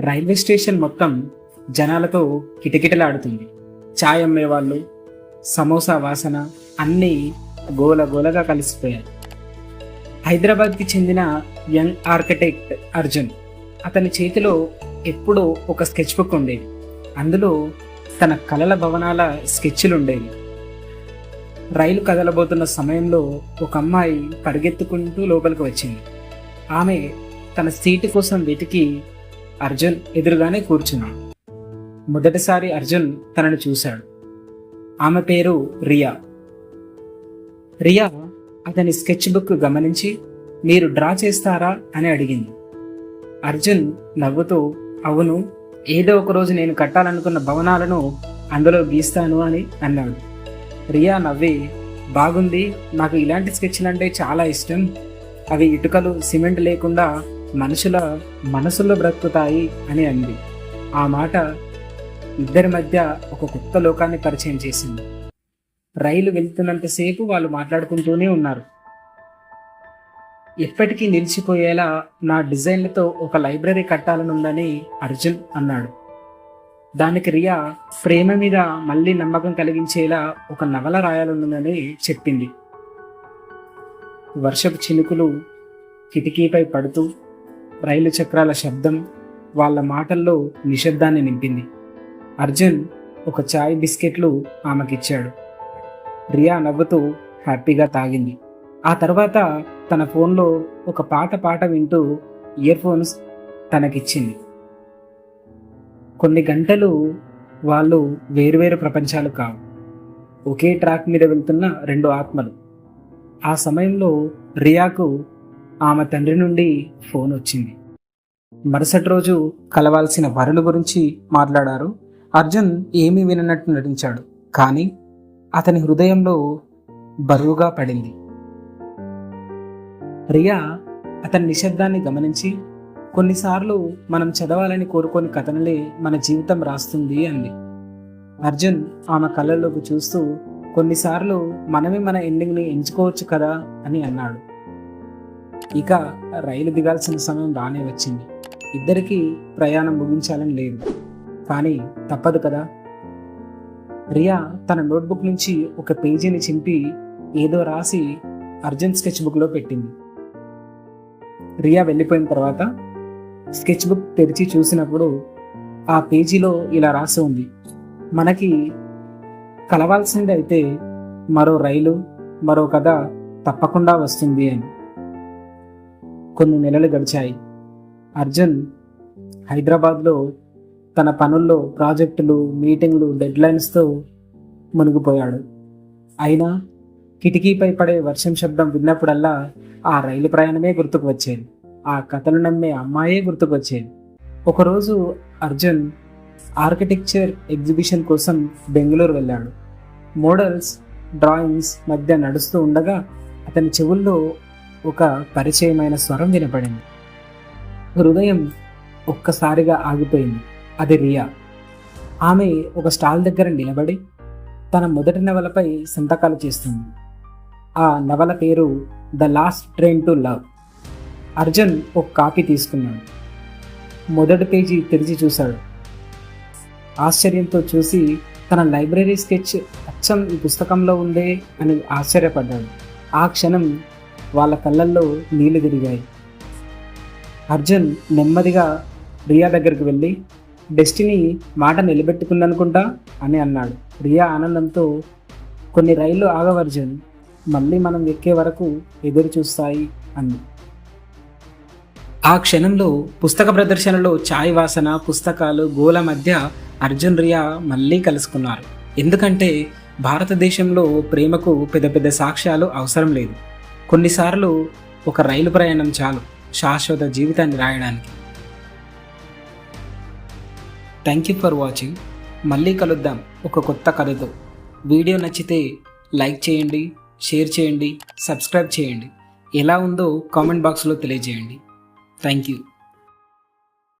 Railway station మొత్తం జనాలతో కిటకిటలాడుతుంది. ఛాయ్ అమ్మేవాళ్ళు సమోసా వాసన అన్నీ గోల గోలగా కలిసిపోయాయి. హైదరాబాద్కి చెందిన యంగ్ ఆర్కిటెక్ట్ అర్జున్ అతని చేతిలో ఎప్పుడూ ఒక స్కెచ్ బుక్ ఉండేది. అందులో తన కలల భవనాల స్కెచ్లు ఉండేవి రైలు కదలబోతున్న సమయంలో ఒక అమ్మాయి పరిగెత్తుకుంటూ లోపలికి వచ్చింది. ఆమె తన సీటు కోసం వెతికి అర్జున్ ఎదురుగానే కూర్చున్నాడు మొదటిసారి అర్జున్ తనను చూశాడు. ఆమె పేరు రియా. రియా అతని స్కెచ్ బుక్ గమనించి మీరు డ్రా చేస్తారా అని అడిగింది. అర్జున్ నవ్వుతూ అవును ఏదో ఒక రోజు నేను కట్టాలనుకున్న భవనాలను అందులో గీస్తాను అని అన్నాడు. రియా నవ్వి బాగుంది నాకు ఇలాంటి స్కెచ్లు అంటే చాలా ఇష్టం. అవి ఇటుకలు సిమెంట్ లేకుండా మనుషుల మనసుల్లో బ్రతుకుతాయి అని అంది. ఆ మాట ఇద్దరి మధ్య ఒక కొత్త లోకాన్ని పరిచయం చేసింది. రైలు వెళ్తున్నంతసేపు వాళ్ళు మాట్లాడుకుంటూనే ఉన్నారు. ఎప్పటికీ నిలిచిపోయేలా నా డిజైన్లతో ఒక లైబ్రరీ కట్టాలనుందని అర్జున్ అన్నాడు. దానికి రియా ప్రేమ మీద మళ్ళీ నమ్మకం కలిగించేలా ఒక నవల రాయాలనుందని చెప్పింది. వర్షపు చినుకులు కిటికీపై పడుతూ రైలు చక్రాల శబ్దం వాళ్ళ మాటల్లో నిశ్శబ్దాన్ని నింపింది. అర్జున్ ఒక చాయ్ బిస్కెట్లు ఆమెకిచ్చాడు. రియా నవ్వుతూ హ్యాపీగా తాగింది. ఆ తర్వాత తన ఫోన్లో ఒక పాత పాట వింటూ ఇయర్ ఫోన్స్ తనకిచ్చింది. కొన్ని గంటలు వాళ్ళు వేరువేరు ప్రపంచాలు కావు. ఒకే ట్రాక్ మీద వెళ్తున్న రెండు ఆత్మలు. ఆ సమయంలో రియాకు ఆమె తండ్రి నుండి ఫోన్ వచ్చింది. మరుసటి రోజు కలవాల్సిన వరుణ గురించి మాట్లాడారు. అర్జున్ ఏమీ విననట్టు నటించాడు. కానీ అతని హృదయంలో బరువుగా పడింది. రియా అతని నిశ్శబ్దాన్ని గమనించి కొన్నిసార్లు మనం చదవాలని కోరుకొని కథనలే మన జీవితం రాస్తుంది అంది. అర్జున్ ఆమె కళ్ళలోకి చూస్తూ కొన్నిసార్లు మనమే మన ఎండింగ్ని ఎంచుకోవచ్చు కదా అని అన్నాడు. ఇక రైలు దిగాల్సిన సమయం రానే వచ్చింది. ఇద్దరికీ ప్రయాణం ముగించాలని లేదు. కానీ తప్పదు కదా. రియా తన నోట్బుక్ నుంచి ఒక పేజీని చింపి ఏదో రాసి అర్జున్ స్కెచ్ బుక్లో పెట్టింది. రియా వెళ్ళిపోయిన తర్వాత స్కెచ్ బుక్ తెరిచి చూసినప్పుడు ఆ పేజీలో ఇలా రాసి ఉంది. మనకి కలవాల్సింది అయితే మరో రైలు మరో కథ తప్పకుండా వస్తుంది అని. కొన్ని నెలలు గడిచాయి. అర్జున్ హైదరాబాద్లో తన పనుల్లో ప్రాజెక్టులు మీటింగ్లు డెడ్లైన్స్తో మునిగిపోయాడు. అయినా కిటికీపై పడే వర్షం శబ్దం విన్నప్పుడల్లా ఆ రైలు ప్రయాణమే గుర్తుకు వచ్చేది. ఆ కథలు నమ్మే అమ్మాయే గుర్తుకు వచ్చేది. ఒకరోజు అర్జున్ ఆర్కిటెక్చర్ ఎగ్జిబిషన్ కోసం బెంగళూరు వెళ్ళాడు. మోడల్స్ డ్రాయింగ్స్ మధ్య నడుస్తూ ఉండగా అతని చెవుల్లో ఒక పరిచయమైన స్వరం వినపడింది హృదయం ఒక్కసారిగా ఆగిపోయింది. అది రియా. ఆమె ఒక స్టాల్ దగ్గర నిలబడి తన మొదటి నవలపై సంతకాలు చేస్తుంది. ఆ నవల పేరు the last train to love. Arjun ఒక కాపీ తీసుకున్నాడు. మొదటి పేజీ తెరిచి చూశాడు. ఆశ్చర్యంతో చూసి తన లైబ్రరీ స్కెచ్ అచ్చం ఈ పుస్తకంలో ఉందే అని ఆశ్చర్యపడ్డాడు. ఆ క్షణం వాళ్ళ కళ్ళల్లో నీళ్ళు తిరిగాయి. అర్జున్ నెమ్మదిగా రియా దగ్గరికి వెళ్ళి డెస్టినీ మాట నిలబెట్టుకుందనుకుంటా? అని అన్నాడు. రియా ఆనందంతో కొన్ని రైళ్ళు ఆగవర్జున్ మళ్ళీ మనం ఎక్కే వరకు ఎదురు చూస్తాయి అంది. ఆ క్షణంలో పుస్తక ప్రదర్శనలో ఛాయ్ వాసన పుస్తకాలు గోల మధ్య అర్జున్ రియా మళ్ళీ కలుసుకున్నారు. ఎందుకంటే భారతదేశంలో ప్రేమకు పెద్ద పెద్ద సాక్ష్యాలు అవసరం లేదు. కొన్నిసార్లు ఒక రైలు ప్రయాణం చాలు శాశ్వత జీవితాన్ని రాయడానికి. థ్యాంక్ యూ ఫర్ వాచింగ్ మళ్ళీ కలుద్దాం ఒక కొత్త కథతో. వీడియో నచ్చితే లైక్ చేయండి షేర్ చేయండి సబ్స్క్రైబ్ చేయండి. ఎలా ఉందో కామెంట్ బాక్స్లో తెలియజేయండి. Thank you